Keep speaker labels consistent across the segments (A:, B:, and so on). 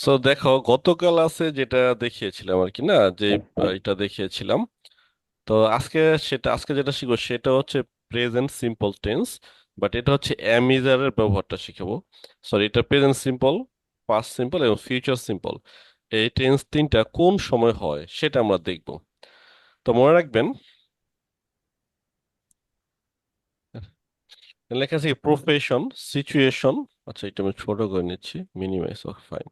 A: So দেখো গতকাল আছে যেটা দেখিয়েছিলাম আর কি না? যে এটা দেখিয়েছিলাম। তো আজকে সেটা আজকে যেটা শিখব সেটা হচ্ছে প্রেজেন্ট সিম্পল টেন্স বাট এটা হচ্ছে অ্যামিজারের ব্যবহারটা শিখাবো। সরি এটা প্রেজেন্ট সিম্পল পাস্ট সিম্পল এবং ফিউচার সিম্পল এই টেন্স তিনটা কোন সময় হয় সেটা আমরা দেখব। তো মনে রাখবেন লেখা আছে প্রফেশন সিচুয়েশন আচ্ছা এটা আমি ছোট করে নিচ্ছি মিনিমাইজ ওকে ফাইন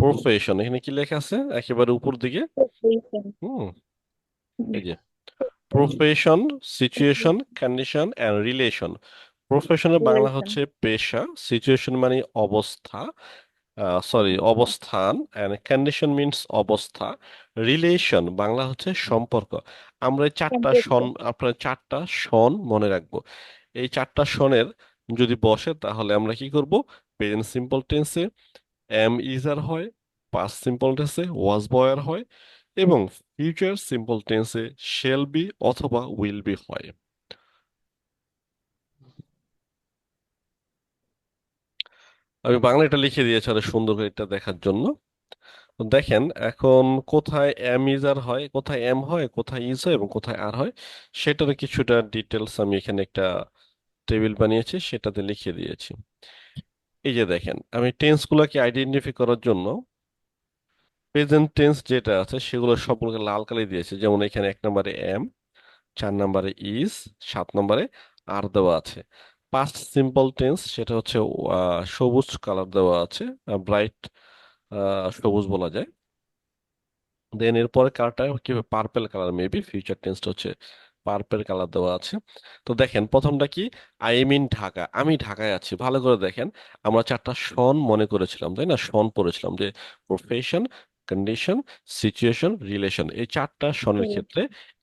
A: প্রফেশন এখানে কি লেখা আছে? একেবারে উপর দিকে? হুম এই যে প্রফেশন সিচুয়েশন কন্ডিশন রিলেশন প্রফেশনের বাংলা হচ্ছে পেশা সিচুয়েশন মানে অবস্থা সরি অবস্থান কন্ডিশন মিন্স অবস্থা। রিলেশন বাংলা হচ্ছে সম্পর্ক। আমরা এই চারটা সন আপনার চারটা সন মনে রাখব। এই চারটা সনের যদি বসে তাহলে আমরা কি করব? প্রেজেন্ট সিম্পল টেন্সে এম ইজার হয় পাস্ট সিম্পল টেন্সে ওয়াজ বয়ার হয় এবং ফিউচার সিম্পল টেন্সে শেল বি অথবা উইল বি হয়। আমি বাংলাটা লিখে দিয়েছি আরও সুন্দর করে এটা দেখার জন্য। দেখেন, এখন কোথায় এম ইজ আর হয়, কোথায় এম হয়, কোথায় ইজ হয় এবং কোথায় আর হয়, সেটার কিছুটা ডিটেলস আমি এখানে একটা টেবিল বানিয়েছি, সেটাতে লিখে দিয়েছি। এই যে দেখেন, আমি টেন্স গুলাকে আইডেন্টিফাই করার জন্য প্রেজেন্ট টেন্স যেটা আছে সেগুলো সবগুলোকে লাল কালি দিয়েছে। যেমন এখানে এক নম্বরে এম চার নম্বরে ইজ সাত নম্বরে আর দেওয়া আছে। পাস্ট সিম্পল টেন্স সেটা হচ্ছে সবুজ কালার দেওয়া আছে ব্রাইট সবুজ বলা যায়। দেন এরপরে কালারটা কি পার্পেল কালার মেবি ফিউচার টেন্সটা হচ্ছে পার্পেল কালার দেওয়া আছে। তো দেখেন প্রথমটা কি? I am in Dhaka. আমি ঢাকায় আছি। ভালো করে দেখেন আমরা চারটা সন মনে করেছিলাম তাই না? সন পড়েছিলাম যে প্রফেশন কন্ডিশন সিচুয়েশন রিলেশন এই চারটা সনের ক্ষেত্রে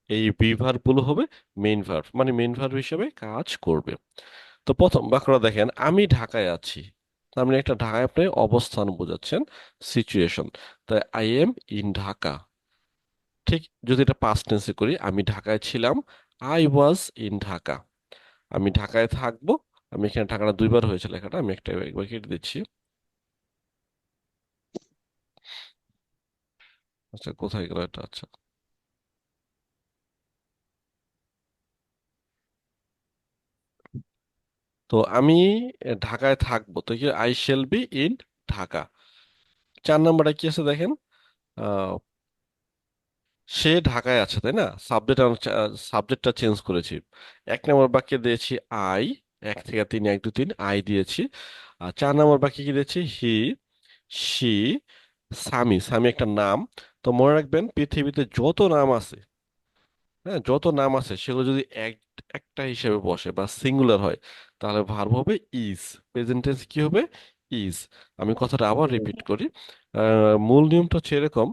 A: এই বি ভার্বগুলো হবে মেইন ভার্ব মানে মেইন ভার্ব হিসেবে কাজ করবে। তো প্রথম বাক্যটা দেখেন আমি ঢাকায় আছি। তার মানে একটা ঢাকায় আপনি অবস্থান বোঝাচ্ছেন সিচুয়েশন তাই আই এম ইন ঢাকা ঠিক যদি এটা পাস্ট টেন্সে করি, আমি ঢাকায় ছিলাম আই ওয়াজ ইন ঢাকা। আমি ঢাকায় থাকব, আমি এখানে ঢাকাটা দুইবার হয়েছে লেখাটা, আমি একটা একবার কেটে দিচ্ছি। আচ্ছা কোথায় গেল এটা? আচ্ছা। তো আমি ঢাকায় থাকব। তো কি I shall be in Dhaka. চার নাম্বারটা কি আছে দেখেন? সে ঢাকায় আছে, তাই না? সাবজেক্ট সাবজেক্টটা চেঞ্জ করেছি। এক নম্বর বাক্যে দিয়েছি আই এক থেকে তিন, এক দু তিন আই দিয়েছি। আর চার নম্বর বাক্যে কি দিয়েছি? হি সি সামি সামি একটা নাম। তো মনে রাখবেন, পৃথিবীতে যত নাম আছে হ্যাঁ যত নাম আছে, সেগুলো যদি এক, একটা হিসেবে বসে বা সিঙ্গুলার হয়, তাহলে ভার্ব হবে ইজ প্রেজেন্ট টেন্স কি হবে? ইজ আমি কথাটা আবার রিপিট করি। মূল নিয়মটা হচ্ছে এরকম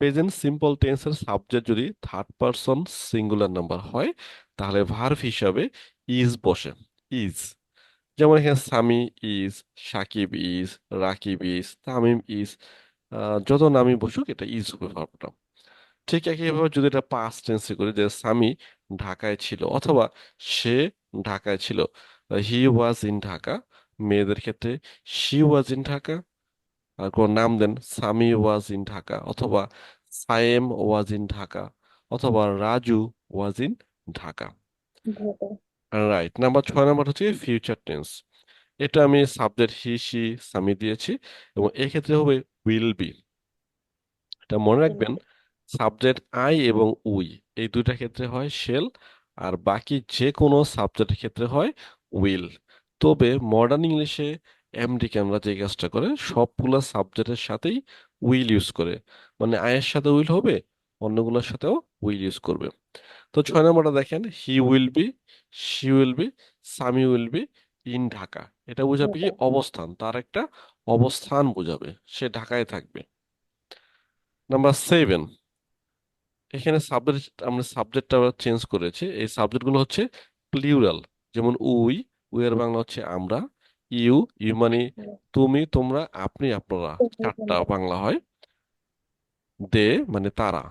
A: প্রেজেন্ট সিম্পল টেন্সের সাবজেক্ট যদি থার্ড পারসন সিঙ্গুলার নাম্বার হয় তাহলে ভার্ব হিসাবে ইজ বসে। ইজ যেমন এখানে Sami is Sakib is Rakib is Tamim is যত নামই বসুক এটা ইজ হবে ভার্বটা ঠিক একইভাবে যদি এটা পাস্ট টেন্সে করি যে সামি ঢাকায় ছিল অথবা সে ঢাকায় ছিল হি ওয়াজ ইন ঢাকা মেয়েদের ক্ষেত্রে শি ওয়াজ ইন ঢাকা কোন নাম then Sami was in Dhaka অথবা সায়েম ওয়াজ ইন ঢাকা অথবা Raju was in Dhaka right number ছয় নাম্বার হচ্ছে ফিউচার টেন্স এটা আমি সাবজেক্ট হি সি সামি দিয়েছি এবং এক্ষেত্রে হবে উইল বি এটা মনে রাখবেন সাবজেক্ট আই এবং উই এই দুইটা ক্ষেত্রে হয় শেল আর বাকি যে কোনো সাবজেক্টের ক্ষেত্রে হয় উইল তবে মডার্ন ইংলিশে এমডিকে আমরা যে কাজটা করে, সবগুলা সাবজেক্টের সাথেই উইল ইউজ করে। মানে আয়ের সাথে উইল হবে, অন্যগুলোর সাথেও উইল ইউজ করবে। তো ছয় নম্বরটা দেখেন he will be she will be Sami will be in Dhaka. এটা বোঝাবে কি অবস্থান, তার একটা অবস্থান বোঝাবে, সে ঢাকায় থাকবে। নাম্বার সেভেন এখানে সাবজেক্ট আমরা সাবজেক্টটা চেঞ্জ করেছি। এই সাবজেক্টগুলো হচ্ছে প্লিউরাল যেমন উই উইয়ের বাংলা হচ্ছে আমরা ইউ ইউ মানে তুমি তোমরা আপনি আপনারা চারটা বাংলা হয়। দে মানে তারা।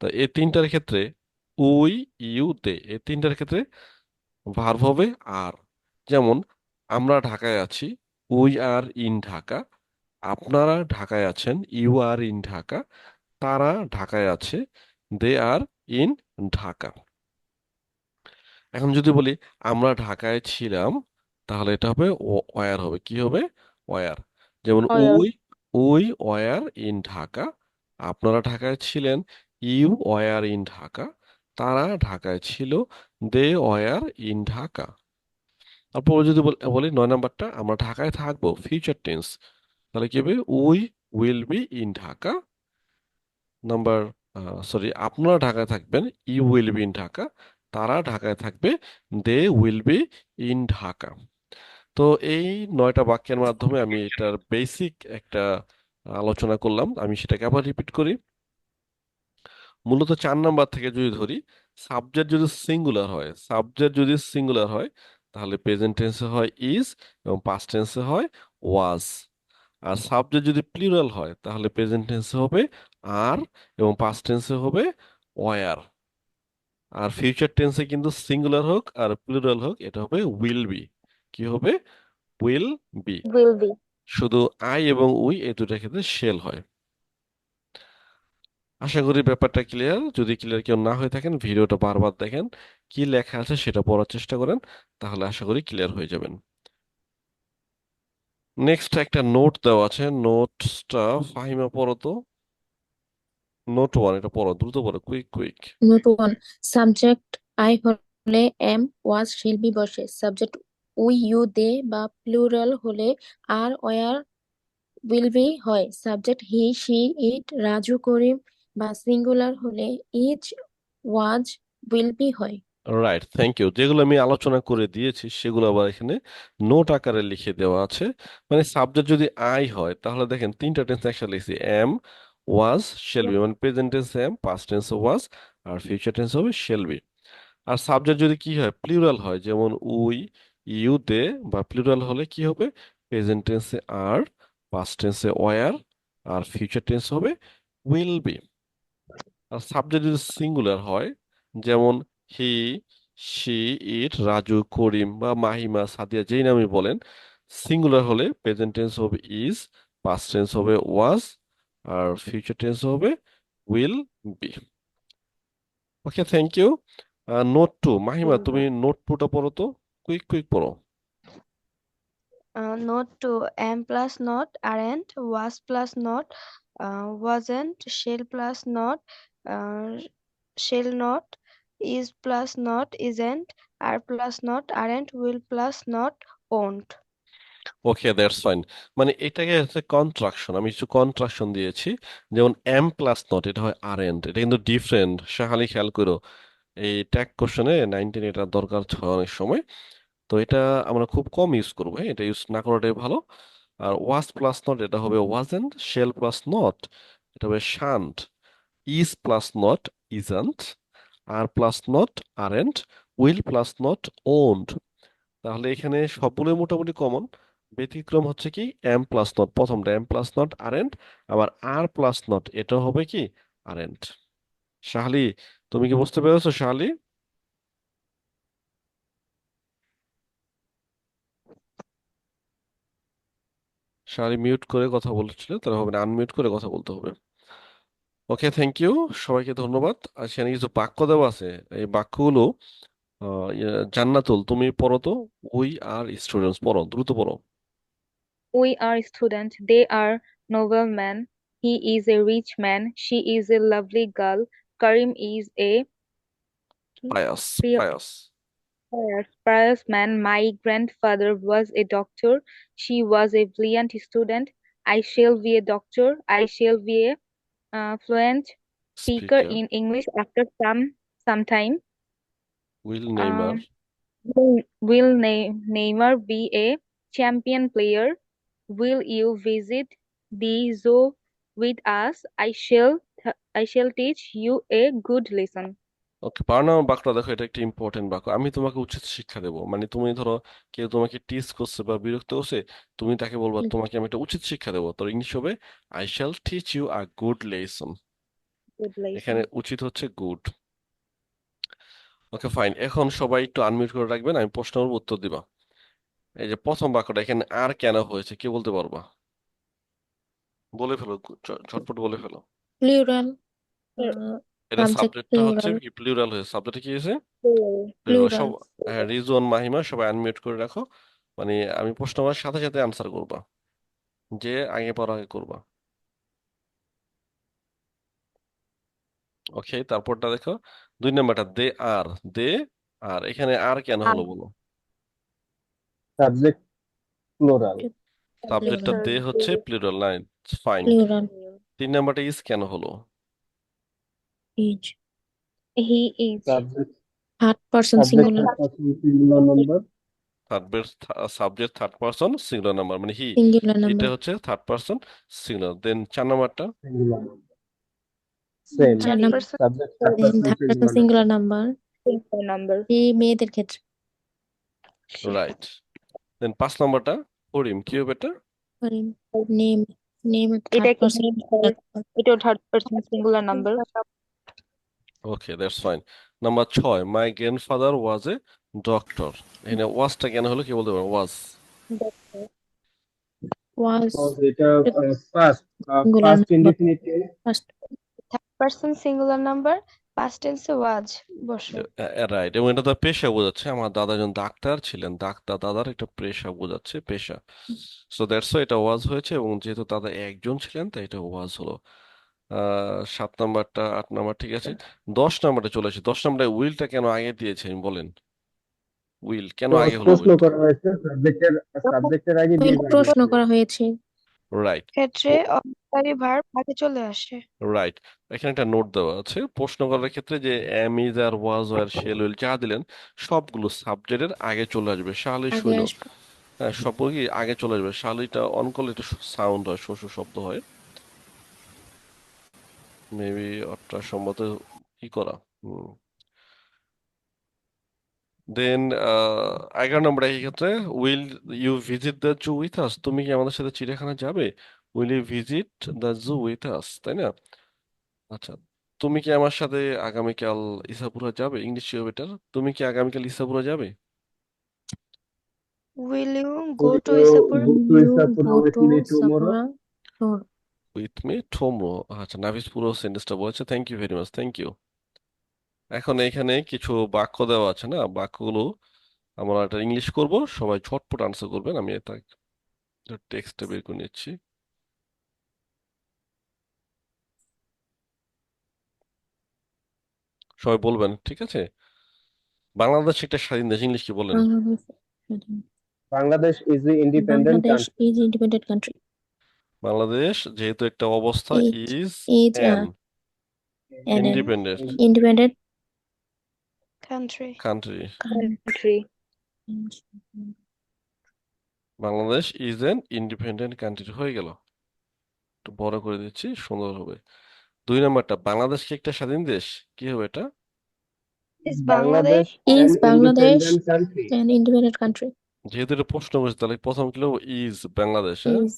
A: তা এই তিনটার ক্ষেত্রে উই ইউ দে। এই তিনটার ক্ষেত্রে ভার্ব হবে আর। যেমন আমরা ঢাকায় আছি উই আর ইন ঢাকা। আপনারা ঢাকায় আছেন ইউ আর ইন ঢাকা। তারা ঢাকায় আছে দে আর ইন ঢাকা। এখন যদি বলি আমরা ঢাকায় ছিলাম তাহলে এটা হবে ওয়ার হবে। কি হবে? ওয়ার। যেমন. We we were in Dhaka. আপনারা ঢাকায় ছিলেন ইউ ওয়ার ইন ঢাকা। তারা ঢাকায় ছিল দে ওয়ার ইন ঢাকা। তারপর যদি বলি নয় নাম্বারটা আমরা ঢাকায় থাকব ফিউচার টেন্স তাহলে কি হবে? We will be in Dhaka. Number sorry আপনারা ঢাকায় থাকবেন you will be in Dhaka. তারা ঢাকায় থাকবে they will be in Dhaka. তো এই নয়টা বাক্যের মাধ্যমে আমি এটার বেসিক একটা আলোচনা করলাম। আমি সেটাকে আবার রিপিট করি। মূলত চার নাম্বার থেকে যদি ধরি সাবজেক্ট যদি সিঙ্গুলার হয় সাবজেক্ট যদি সিঙ্গুলার হয়, তাহলে প্রেজেন্ট টেন্সে হয় ইজ এবং পাস্ট টেন্সে হয় ওয়াজ আর সাবজেক্ট যদি প্লুরাল হয়, তাহলে প্রেজেন্ট টেন্সে হবে আর এবং পাস্ট টেন্সে হবে ওয়ার আর ফিউচার টেন্সে কিন্তু সিঙ্গুলার হোক আর প্লুরাল হোক, এটা হবে উইল বি কি হবে? Will be
B: Will be.
A: শুধু আই এবং উই এই দুটার ক্ষেত্রে শেল হয়। আশা করি ব্যাপারটা ক্লিয়ার যদি ক্লিয়ার কেউ না হয়ে থাকেন ভিডিওটা বারবার দেখেন কি লেখা আছে সেটা পড়ার চেষ্টা করেন তাহলে আশা করি ক্লিয়ার হয়ে যাবেন। নেক্সট একটা নোট দেওয়া আছে। নোটসটা ফাহিমা পড়ো তো। নোট ওয়ান এটা পড়ো দ্রুত পড়ো quick quick
B: Note one. Subject I হলে এম was, shall be বসে। Subject we, you, they বা plural হলে are, were, will be হয়। Subject he, she, it, Raju, Karim বা সিঙ্গুলার হলে is, ওয়াজ উইল বি হয়।
A: রাইট থ্যাংক ইউ যেগুলো আমি আলোচনা করে দিয়েছি সেগুলো আবার এখানে নোট আকারে লিখে দেওয়া আছে মানে সাবজেক্ট যদি আই হয় তাহলে দেখেন তিনটা টেন্স একসাথে লিখছি এম ওয়াজ শেল বি মানে present tense am past tense was R future tense হবে শেল বি আর সাবজেক্ট যদি কি হয় প্লুরাল হয় যেমন উই ইউ দে বা প্লুরাল হলে কি হবে? প্রেজেন্ট টেন্সে আর পাস্ট টেন্সে ওয়ার আর ফিউচার টেন্স হবে উইল বি আর সাবজেক্ট যদি সিঙ্গুলার হয় যেমন হি শি ইট রাজু করিম বা মাহিমা সাদিয়া যেই নামে বলেন সিঙ্গুলার হলে প্রেজেন্ট টেন্স হবে ইজ পাস্ট টেন্স হবে ওয়াজ আর ফিউচার টেন্স হবে will be okay thank you note two Mahima তুমি নোট টুটা পড়ো তো। Quick quick
C: Uh, not to am plus not aren't was plus not uh, wasn't shall plus not uh, shall not is plus not isn't are plus not aren't will plus not won't.
A: Okay that's fine মানে এটাকে হচ্ছে contraction আমি কিছু contraction দিয়েছি। যেমন M plus not এটা হয় আর and এটা কিন্তু ডিফারেন্ট শাহালি খেয়াল করো এই ট্যাগ কোশ্চেনে নাইনটিন এটা দরকার হয় অনেক সময়। তো এটা আমরা খুব কম ইউজ করব। হ্যাঁ এটা ইউজ না করাটাই ভালো। আর ওয়াজ প্লাস নট এটা হবে ওয়াজেন্ট শেল প্লাস নট এটা হবে shan't is plus not isn't are plus not aren't will plus not won't তাহলে এখানে সবগুলোই মোটামুটি কমন ব্যতিক্রম হচ্ছে কি এম প্লাস নট প্রথমটা এম প্লাস নট আরেন্ট আবার আর প্লাস নট এটা হবে কি আরেন্ট শাহালি, তুমি কি বুঝতে পেরেছ শাহালি? শাহালি মিউট করে কথা বলছিল তাহলে হবে না আনমিউট করে কথা বলতে হবে ওকে থ্যাংক ইউ সবাইকে ধন্যবাদ আর সেখানে কিছু বাক্য দেওয়া আছে এই বাক্যগুলো ইয়ে, জান্নাতুল তুমি পড়ো তো উই আর স্টুডেন্টস পড়ো দ্রুত পড়ো
D: We are students. They are noblemen. He is a rich man. She is a lovely girl. Karim is a
A: pious
D: pious,
A: pious
D: Sparrowman, my grandfather was a doctor, she was a brilliant student, I shall be a doctor, I shall be a uh, fluent speaker,
A: Speaker.
D: in English after some some time.
A: Will Neymar
D: um, will, Neymar be a champion player? Will you visit the zoo with us? I shall I shall teach you a good lesson.
A: Okay বাক্যটা দেখো এটা একটা important বাক্য। আমি তোমাকে উচিত শিক্ষা দেবো। মানে তুমি ধরো কেউ তোমাকে টিজ করছে বা বিরক্ত করছে তুমি তাকে বলবা তোমাকে আমি একটা উচিত শিক্ষা দেবো। তো ইংলিশ হবে I shall teach you a good lesson এখানে উচিত হচ্ছে গুড ওকে ফাইন এখন সবাই একটু আনমিউট করে রাখবেন আমি প্রশ্নের উত্তর দিবা। এই যে প্রথম বাক্যটা এখানে আর কেন হয়েছে কে বলতে পারবা? বলে ফেলো ঝটপট বলে ফেলো।
B: প্লুরাল
A: এটা
B: সাবজেক্ট
A: সাবজেক্টটা হচ্ছে
B: প্লুরাল
A: কি? প্লুরাল হয়েছে সাবজেক্টে কি হয়েছে? সব হ্যাঁ রিজন মাহিমা সবাই আনমিউট করে রাখো। মানে আমি প্রশ্ন করার সাথে সাথে আনসার করবা। যে আগে পর আগে করবা। ওকে তারপরটা দেখো। দুই নাম্বারটা দে আর। দে আর এখানে আর কেন হলো বলো?
E: সাবজেক্ট প্লুরাল
A: সাবজেক্টটা দে হচ্ছে প্লুরাল লাইন ফাইন তিন নাম্বারটা ইজ কেন হলো?
B: Is
D: He is.
E: Subject
B: third person
E: subject
B: singular
E: singular number
A: third subject third person singular number মানে হি
B: সিঙ্গুলার
A: এটা
B: নাম্বার
A: হচ্ছে থার্ড পারসন সিঙ্গুলার দেন চার নাম্বারটা
E: সিঙ্গুলার সেম
B: চার
C: Third
B: number
C: person
E: subject third
B: then
E: person
B: third person
E: singular
B: singular number
D: Singular number.
B: এই মেয়েদের ক্ষেত্রে।
A: Right দেন পাঁচ নাম্বারটা করিম কি হবে এটা?
B: নেম নেম
D: এটা
B: থার্ড
D: কি
B: পারসন
D: name? হয়? এটাও third person singular number
A: okay that's fine number ছয় my grandfather was a doctor এখানে ওয়াজটা কেন হলো? কি বলতে পারো ওয়াজ
B: ওয়াজ
E: এটা first first
B: number.
C: past tense এ was বসে।
A: রাইট এবং এটা তার পেশা বোঝাচ্ছে। আমার দাদা একজন ডাক্তার ছিলেন। ডাক্তার দাদার একটা পেশা বোঝাচ্ছে পেশা। সো দ্যাটস এটা ওয়াজ হয়েছে এবং যেহেতু দাদা একজন ছিলেন তাই এটা ওয়াজ হলো। সাত নাম্বারটা আট নাম্বার ঠিক আছে? দশ নাম্বারে চলে আসি। দশ নাম্বারে উইলটা কেন আগে দিয়েছেন বলেন। উইল কেন আগে হলো
E: প্রশ্ন
A: উইলটা?
E: করা হয়েছে সাবজেক্টের সাবজেক্টের আগে be
B: প্রশ্ন করা হয়েছে।
A: রাইট
C: ক্ষেত্রে অক্সিলারি ভার্ব আগে চলে আসে।
A: রাইট এখানে একটা নোট দেওয়া আছে। প্রশ্ন করার ক্ষেত্রে যে এম ইজ আর ওয়াজ আর শেল উইল যা দিলেন সবগুলো সাবজেক্টের আগে চলে আসবে। শালি
B: আগে
A: শৈল
B: আসবে।
A: হ্যাঁ সবগুলো আগে চলে আসবে? শালিটা অন করলে একটু সাউন্ড হয় শস্য শব্দ হয়। মেবি ওটা সম্ভবত ই করা। হুম। দেন এগারো নম্বর এই ক্ষেত্রে will you visit the zoo with us তুমি কি আমাদের সাথে চিড়িয়াখানা যাবে? Will you visit the zoo with us তাই না? আচ্ছা তুমি কি আমার সাথে আগামীকাল ইসাপুরা যাবে? ইংলিশ বেটার তুমি কি আগামীকাল ইসাপুরা যাবে?
C: Will you go
E: Will
C: to
E: you
C: Isapur
E: go to
B: go
E: with
B: to
E: me tomorrow.
A: With me tomorrow আচ্ছা নাফিস পুরো সেন্টেন্সটা বলেছে thank you very much thank you এখন এখানে কিছু বাক্য দেওয়া আছে না? বাক্যগুলো আমরা এটা ইংলিশ করব সবাই ঝটপট আনসার করবেন আমি এটা টেক্সটটা বের করে নিচ্ছি। সবাই বলবেন ঠিক আছে? বাংলাদেশ একটা স্বাধীন দেশ ইংলিশ কি বলেন?
E: Bangladesh is
B: Bangladesh
E: country.
B: is independent country.
A: Bangladesh যেহেতু একটা অবস্থা
B: It
A: is
B: is
A: an
B: a- an
A: independent
B: independent
C: country.
A: Country
D: country.
A: Bangladesh is an independent country হয়ে গেল। একটু বড় করে দিচ্ছি সুন্দর হবে। দুই নাম্বারটা বাংলাদেশ কি একটা স্বাধীন দেশ? কি হবে এটা?
C: Is
E: Bangladesh
C: Bangladesh
B: Is
E: an
B: Bangladesh
E: independent country.
B: an independent country?
A: যেহেতু এটা প্রশ্ন করছে তাহলে প্রথম কি হলো? ইজ বাংলাদেশ হ্যাঁ?
B: Is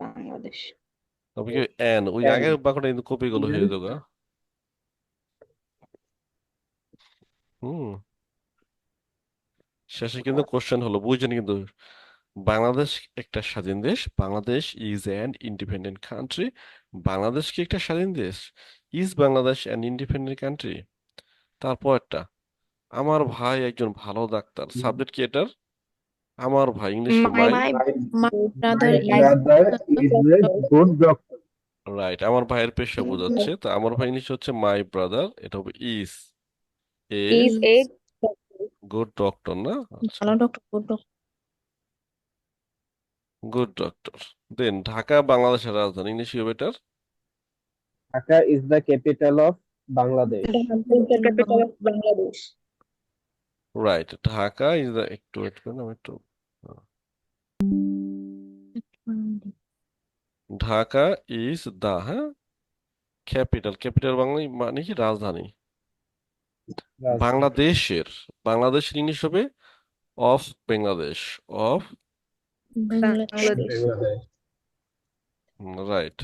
D: বাংলাদেশ
A: তবে কি ওই আগের বাক্যটা কিন্তু কপি গুলো হয়ে. হুম শেষে কিন্তু কোশ্চেন হলো বুঝছেন কিন্তু বাংলাদেশ একটা স্বাধীন দেশ Bangladesh is an independent country Bangladesh কি একটা স্বাধীন দেশ is Bangladesh an independent country তারপর একটা। আমার ভাই একজন ভালো ডাক্তার। সাবজেক্ট কি এটার? আমার ভাই ইংলিশ
E: a
A: রাইট আমার ভাইয়ের পেশা
C: Mhm.
A: বোঝাচ্ছে। তা আমার ভাই ইংলিশ হচ্ছে মাই ব্রাদার এটা হবে ইজ এ গুড ডক্টর না? আচ্ছা।
B: ভালো doctor good doctor
A: good doctor then Dhaka বাংলাদেশের রাজধানী ইংলিশ হবে এটার?
E: Dhaka is the capital of Bangladesh.
D: the capital of
A: right Dhaka is the একটু ওয়েট করুন আমি একটু ঢাকা ইজ দা হ্যাঁ ক্যাপিটাল। ক্যাপিটাল বাংলা মানে কি? রাজধানী. বাংলাদেশের বাংলাদেশের ইংলিশ হবে of Bangladesh of
B: Bangladesh.
A: Right.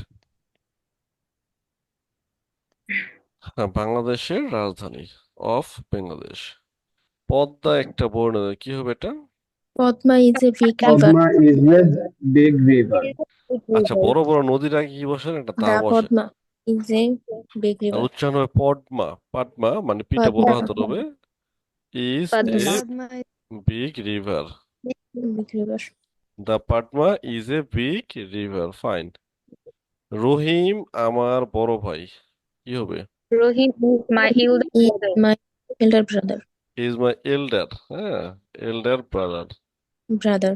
A: হ্যাঁ বাংলাদেশের রাজধানী অফ বাংলাদেশ। পদ্মা একটা বর্ণ কি হবে এটা?
B: Padma
E: is a big
D: river
A: আচ্ছা বড় বড় নদী নাকি কি বসে? একটা
B: তা
A: বসে।
B: Padma is a
A: big
B: river
A: উচ্চারণ হয় পদ্মা। পদ্মা মানে পিটা বড় হতে হবে is a big river the Padma is a big river fine Rahim আমার বড় ভাই কি হবে?
B: Rahim
D: my
B: my elder brother
A: is my elder হ্যাঁ এল্ডার ব্রাদার
B: Brother.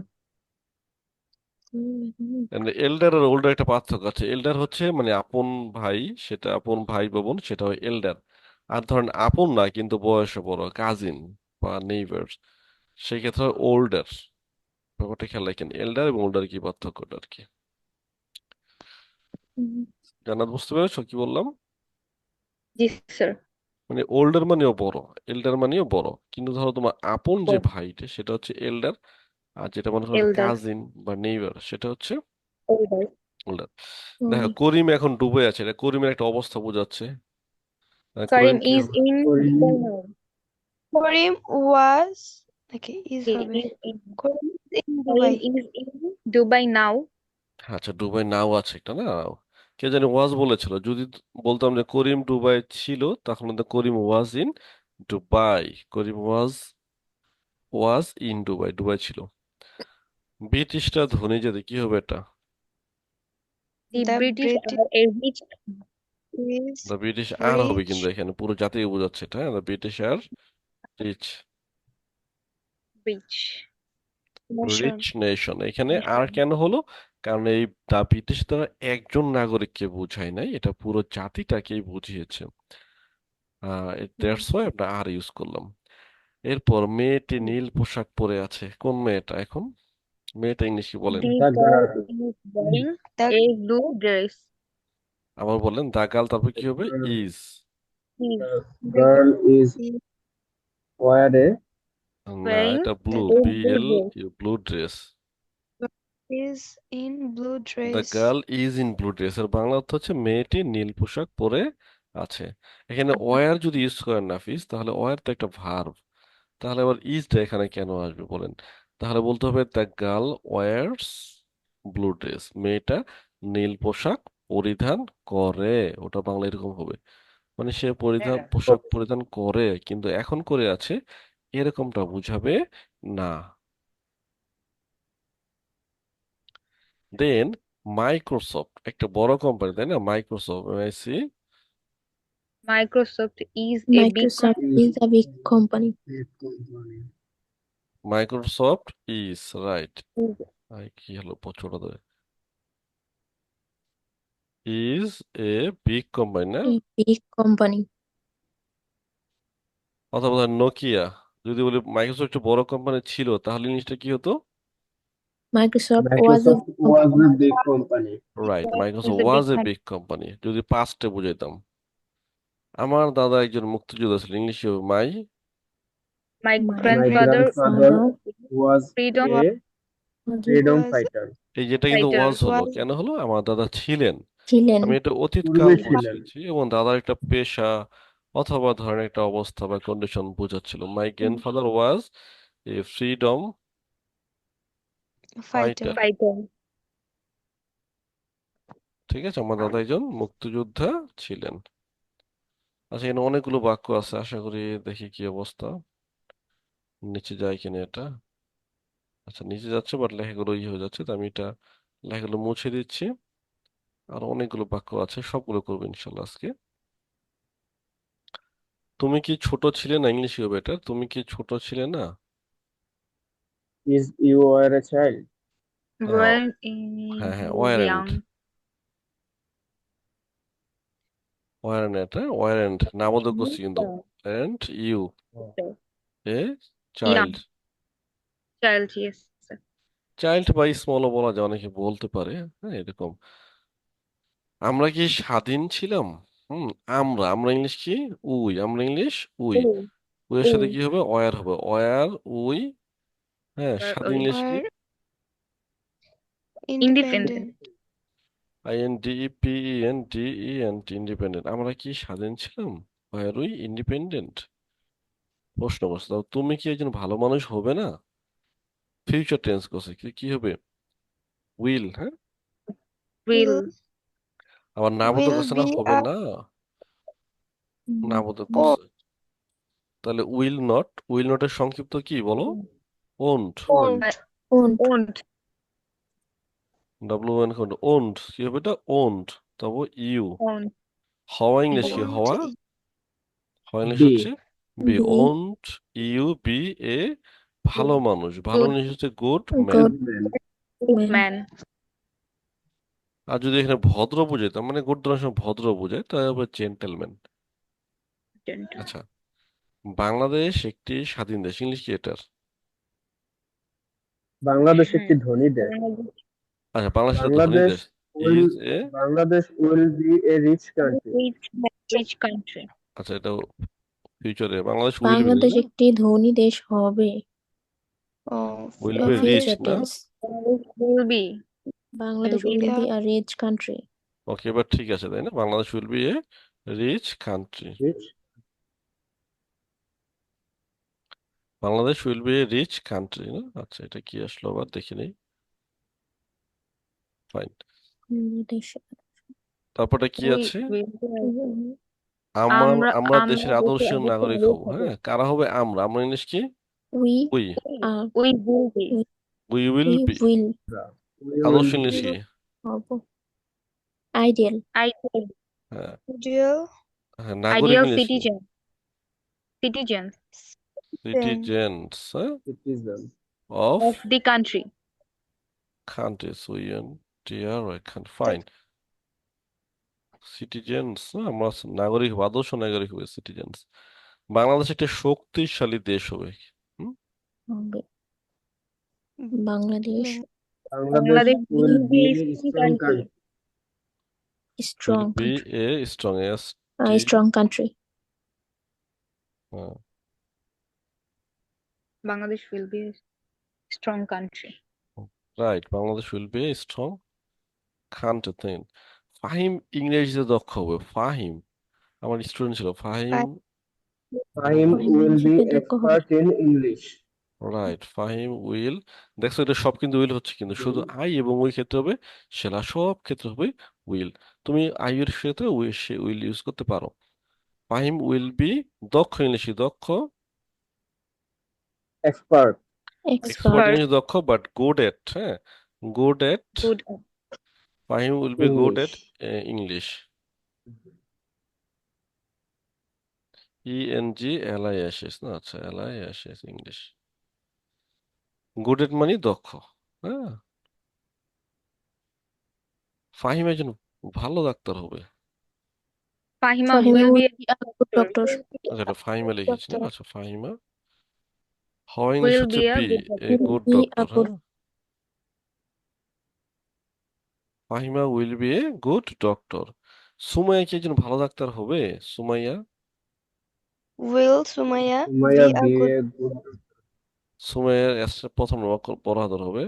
A: এল্ডার আর ওল্ডার একটা পার্থক্য আছে। এল্ডার হচ্ছে মানে আপন ভাই সেটা আপন ভাই বা বোন সেটা হয় এল্ডার আর ধরেন আপন না কিন্তু বয়সে বড় কাজিন বা নেইবার্স সেই ক্ষেত্রে হয় ওল্ডার ব্যাপারটা খেয়াল রাখেন এল্ডার এবং ওল্ডার কি পার্থক্যটা আর কি? জান্নাত বুঝতে পেরেছ কি বললাম?
D: Yes, sir.
A: মানে ওল্ডার মানেও বড় এল্ডার মানেও বড়। কিন্তু ধরো তোমার আপন যে ভাইটা সেটা হচ্ছে এল্ডার আর যেটা মনে
D: Elder.
A: কাজিন বা নেইবার সেটা হচ্ছে
D: Elder.
A: দেখো করিম এখন ডুবে আছে এটা করিমের একটা অবস্থা বোঝাচ্ছে আহ,
D: Karim
A: করিম কি
D: is
A: হবে
D: in
E: Karim.
D: Dubai now.
C: Karim was okay is
D: He
C: হবে
D: is in
C: Karim is in
D: Karim
C: Dubai.
D: is in Dubai now.
A: আচ্ছা দুবাই নাও আছে একটা না কে জানি ওয়াজ বলেছিল যদি ত- বলতাম যে করিম দুবাই ছিল তখন তো করিম was in Dubai Karim was was in ডুবাই ডুবাই ছিল ব্রিটিশরা ধনী যেতে কি হবে এটা?
D: The
C: The
D: British
C: British
D: are a
C: is
A: the British are হবে
C: rich.
A: কিন্তু এখানে পুরো জাতি বোঝাচ্ছে এটা the British are rich
D: rich.
C: Nation.
A: Rich nation এখানে আর কেন হলো? কারণ এই দ্য ব্রিটিশ দ্বারা একজন নাগরিককে বোঝায় নাই এটা পুরো জাতিটাকেই বুঝিয়েছে। আহ দ্যাটস ওয়াই আমরা আর ইউজ করলাম। এরপর মেয়েটি নীল পোশাক পরে আছে কোন মেয়েটা এখন? মেয়েটা ইংলিশ কি বলেন।
D: wearing a blue dress.
A: আবার বলেন দা গার্ল তারপর কি হবে? ইজ।
E: girl is
C: is
A: না
D: wearing
A: এটা blue B L. Blue dress
C: is in blue
A: the
C: dress.
A: Girl is in blue dress এর বাংলা অর্থ হচ্ছে মেয়েটি নীল পোশাক পরে আছে। এখানে ওয়ার যদি ইউজ করেন নাফিস তাহলে ওয়ার তো একটা ভার্ব তাহলে আবার ইজটা এখানে কেন আসবে বলেন? তাহলে বলতে হবে the girl wears blue dress. মেয়েটা নীল পোশাক পরিধান করে। ওটা বাংলা এরকম হবে। মানে সে পরিধান পোশাক পরিধান করে কিন্তু এখন করে আছে এরকমটা বুঝাবে না। দেন মাইক্রোসফট একটা বড় কোম্পানি তাই না? Microsoft I see
D: Microsoft is a big
B: Microsoft is.
A: Microsoft is right
D: company.
A: কি হলো ছোট ধরে ইজ এ বিগ কোম্পানি না
B: A big company.
A: অথবা ধর নোকিয়া যদি বলি মাইক্রোসফট একটা বড় কোম্পানি ছিল তাহলে জিনিসটা কি হতো
B: Microsoft was a
E: Microsoft was a big company.
A: Right Microsoft
D: a
A: was
D: big
A: a big company যদি পাস্টে বুঝাইতাম আমার দাদা একজন মুক্তিযোদ্ধা ছিল ইংলিশে মাই
D: My grandfather
E: grandfather was
D: freedom
E: a freedom fighter.
A: এই যেটা কিন্তু
D: Fighter.
A: ওয়াজ হলো কেন হলো আমার দাদা ছিলেন
B: ছিলেন
A: আমি এটা অতীত
E: পূর্বে
A: কাল
E: ছিলেন।
A: বুঝিয়েছি এবং দাদার একটা পেশা অথবা ধরেন একটা অবস্থা বা condition বোঝাচ্ছিল my grandfather was a freedom
C: fighter.
D: fighter.
A: ঠিক আছে আমার দাদা একজন মুক্তিযোদ্ধা ছিলেন আচ্ছা এখানে অনেকগুলো বাক্য আছে আশা করি দেখি কি অবস্থা নিচে যায় কিনা এটা? আচ্ছা নিচে যাচ্ছে বাট লেখাগুলো ইয়ে হয়ে যাচ্ছে তো আমি এটা লেখাগুলো মুছে দিচ্ছি। আর অনেকগুলো বাক্য আছে সবগুলো করব ইনশাল্লাহ আজকে। তুমি কি ছোট ছিলে না ইংলিশে হবে এটা তুমি কি ছোট ছিলে না?
E: Is you were a child?
D: When
A: হ্যাঁ
D: he
A: হ্যাঁ
D: was
A: ওয়ারেন্ট
D: young.
A: ওয়ারেন্ট এটা ওয়ারেন্ট নামোদক করছি কিন্তু। And you. A child.
D: Child, yes. sir.
A: Child বা স্মলও বলা যায় অনেকে বলতে পারে হ্যাঁ এরকম। আমরা কি স্বাধীন ছিলাম? হুম আমরা। আমরা ইংলিশ কি? উই। আমরা ইংলিশ উই।
D: Oh,
A: উই সাথে। কি হবে? ওয়ার হবে। Were we. হ্যাঁ স্বাধীন
D: we-
A: ইংলিশ কি?
C: Were
D: Independent.
C: independent.
A: I N D P E N D E N T independent আমরা কি স্বাধীন ছিলাম? ওয়ার উই ইন্ডিপেন্ডেন্ট প্রশ্ন করছে তাও তুমি কি একজন ভালো মানুষ হবে না? ফিউচার টেন্স করছে কি কি হবে? উইল হ্যাঁ?
D: Will.
A: আবার না বোধক
C: will
A: আছে না
C: be
A: হবে
C: a
A: না?
C: ও
A: আছে তাহলে উইল নট উইল নটের সংক্ষিপ্ত কি বলো? Won't
C: won't.
A: W N won't কি হবে এটা? ওন্ট তবে ইউ হওয়া ইংলিশ কি? হওয়া? হওয়া English
E: Be.
A: Be
B: Be.
A: Won't you be a ভালো মানুষ। ভালো
D: Good.
A: জিনিস হচ্ছে good man.
B: good
E: man.
D: good
B: man
D: man
A: আর যদি এখানে ভদ্র বোঝায় তার মানে গুড সময় ভদ্র বোঝায় তাহলে হবে জেন্টেলম্যান। আচ্ছা বাংলাদেশ একটি স্বাধীন দেশ ইংলিশ কি এটার?
E: বাংলাদেশ একটি ধনী দেশ।
A: আচ্ছা বাংলাদেশ একটা ধনী
E: বাংলাদেশ
A: দেশ।
E: will
A: A?
E: Bangladesh be a rich country.
D: rich rich country
A: আচ্ছা এটা ফিউচারে বাংলাদেশ উইল বি
B: বাংলাদেশ একটি ধনী দেশ হবে।
A: Will
B: বা
A: be rich,
B: future
A: না?
B: tense.
D: will be.
B: Bangladesh
D: Will be
C: a-
B: rich country
A: ওকে এবার ঠিক আছে তাই না? Bangladesh will be a rich country. Bangladesh will be a rich country না? আচ্ছা এটা কি আসলো? আবার দেখে নেই। ফাইন
B: বাংলাদেশ।
A: তারপরটা কি আছে? আমার
D: আমরা-
A: আমরা
D: আমরা
A: দেশের আদর্শ
D: আদর্শ
A: নাগরিক
D: নাগরিক
A: হব
D: হব।
A: হ্যাঁ কারা হবে আমরা আমরা ইংলিশ কি
B: we
A: we
B: are
D: we will be
A: we will
B: we
A: be
B: will
E: We
A: আদর্শ ইংলিশ
E: be
A: কি
B: হব ideal
D: ideal
A: হ্যাঁ
C: ideal
A: হ্যাঁ নাগরিক
D: ideal
A: ইংলিশ কি
D: citizen citizens
A: সিটিজেন্স হ্যাঁ
E: citizen.
A: Of
D: of the country
A: countries we dear I can find citizens না আমরা নাগরিক হবে আদর্শ নাগরিক হবে সিটিজেন্স বাংলাদেশ একটা শক্তিশালী দেশ হবে
B: Bangladesh
A: Bangladesh
B: Bangladesh will be
A: strong
D: country Bangladesh will be strong country
A: right Bangladesh Fahim ইংরেজিতে দক্ষ হবে ফাহিম আমার স্টুডেন্ট ছিল Fahim
E: Fahim
B: Fahim
E: will be
B: দক্ষ হবে।
E: expert in English.
A: Right Fahim will দেখছ এটা সব কিন্তু উইল হচ্ছে কিন্তু শুধু আই এবং উই ক্ষেত্রে হবে সেটা সব ক্ষেত্রে হবে উইল তুমি আই এর ক্ষেত্রে উইল ইউজ করতে পারো। ফাহিম উইল বি দক্ষ ইংলিশে দক্ষ. Expert
B: expert.
A: ইংলিশে দক্ষ বাট গুড এট হ্যাঁ? Good at Fahim good at
E: English.
A: English E N G L I S S না আচ্ছা L I S S English good at মানে দক্ষ হ্যাঁ ফাহিম একজন ভালো ডাক্তার হবে।
D: Fahima will be
B: will be a good doctor?
A: আচ্ছা এটা ফাহিমা লিখেছি. আচ্ছা ফাহিমা। ইংলিশ
D: will
A: হচ্ছে
D: be a
A: be
D: good
A: a good
B: a
A: doctor
B: good-
A: হ্যাঁ Fahima will be a good doctor Sumaiya কি একজন ভালো ডাক্তার হবে Sumaiya?
C: Will Sumaya
E: Sumaya
C: be a
E: be
C: good
E: a good
A: সুমাইয়ার প্রথম নাম বড় হাতের হবে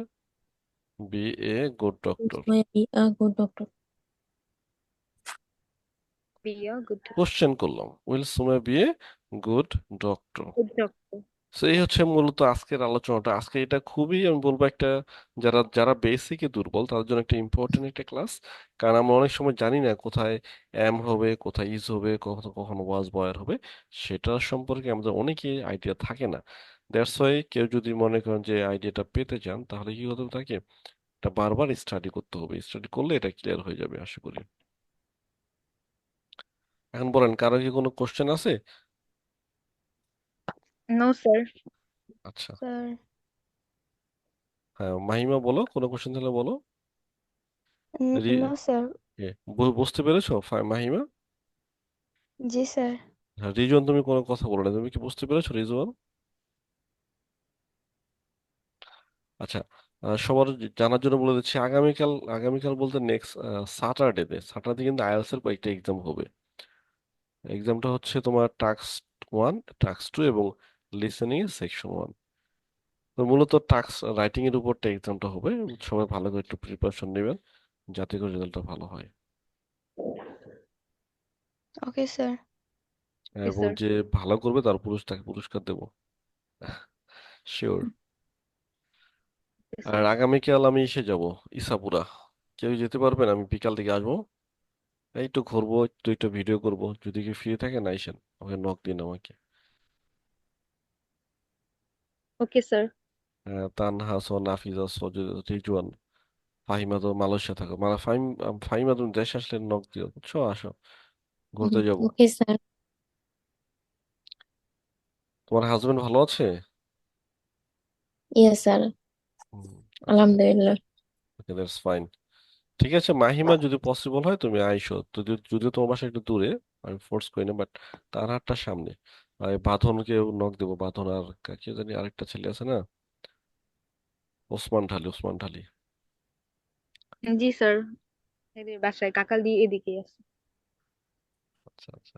A: be a good doctor
B: will be a good doctor.
D: Be a good
A: question করলাম will Sumaiya be a good doctor
D: good doctor.
A: So এই হচ্ছে মূলত আজকের আলোচনাটা। আজকে এটা খুবই, আমি বলব একটা, যারা যারা বেসিকে দুর্বল, তাদের জন্য একটা ইম্পর্টেন্ট একটা ক্লাস কারণ আমরা অনেক সময় জানি না কোথায় এম হবে, কোথায় ইজ হবে, কখনো কখনো ওয়াজ বয়ার হবে। সেটা সম্পর্কে আমাদের অনেকেই আইডিয়া থাকে না। দ্যাটস ওয়াই কেউ যদি মনে করেন যে আইডিয়াটা পেতে চান, তাহলে কি হতে তাকে এটা বারবার স্টাডি করতে হবে। স্টাডি করলে এটা ক্লিয়ার হয়ে যাবে, আশা করি। এখন বলেন, কারও কি কোনো কোশ্চেন আছে?
D: No sir.
A: আচ্ছা।
C: Sir.
A: হ্যাঁ মাহিমা বলো কোনো কোশ্চেন তাহলে বলো। এ, বু- বুঝতে পেরেছ ফা- মাহিমা?
C: জি স্যার
A: হ্যাঁ, রিজন তুমি কোনো কথা বলো না তুমি কি বুঝতে পেরেছ রিজন আচ্ছা আহ, সবার জ- জানার জন্য বলে দিচ্ছি আগামীকাল আগামীকাল বলতে নেক্সট স্যাটারডেতে স্যাটারডে কিন্তু আইএলটিএস এর একটা এক্সাম হবে। এক্সামটা হচ্ছে তোমার টাস্ক ওয়ান টাস্ক টু এবং লিসেনিং সেকশন ওয়ান তো মূলত টাস্ক রাইটিং এর উপরটা এক্সামটা হবে। সবাই ভালো করে একটু প্রিপারেশন নেবেন যাতে করে রেজাল্টটা ভালো হয়।
C: ওকে স্যার
A: এবং. যে ভালো করবে তার পুরস্কার তাকে পুরস্কার দেবো। শিওর আর আগামীকাল আমি এসে যাব ইসাপুরা। কেউ যেতে পারবেন আমি বিকাল দিকে আসব। এই একটু ঘুরবো একটু একটু ভিডিও করব। যদি কি ফ্রি থাকে না আইসেন। আমাকে নক দিন আমাকে
D: okay sir
A: ah, Tanha so Nafiza Rizwan Fahima তো মালয়েশিয়া থাকো। মানে ফাহিম ফাহিমা তুমি দেশে আসলে নক দিও বুঝছ? আসো। ঘুরতে যাব।
B: ওকে স্যার
A: তোমার হাজবেন্ড ভালো আছে?
B: ইয়েস স্যার আলহামদুলিল্লাহ।
A: ওকে দ্যাটস ফাইন ঠিক আছে মাহিমা যদি পসিবল হয় তুমি আইসো। যদি যদিও তোমার বাসা একটু দূরে আমি ফোর্স করি না বাট তার হাতটা সামনে। আর এই বাঁধনকে নক দেবো বাঁধন আর কে জানি আরেকটা ছেলে আছে না? ওসমান ঢালি ওসমান ঢালি।
D: জি স্যার এদের বাসায় কাকালি এদিকে আছে।
A: আচ্ছা আচ্ছা।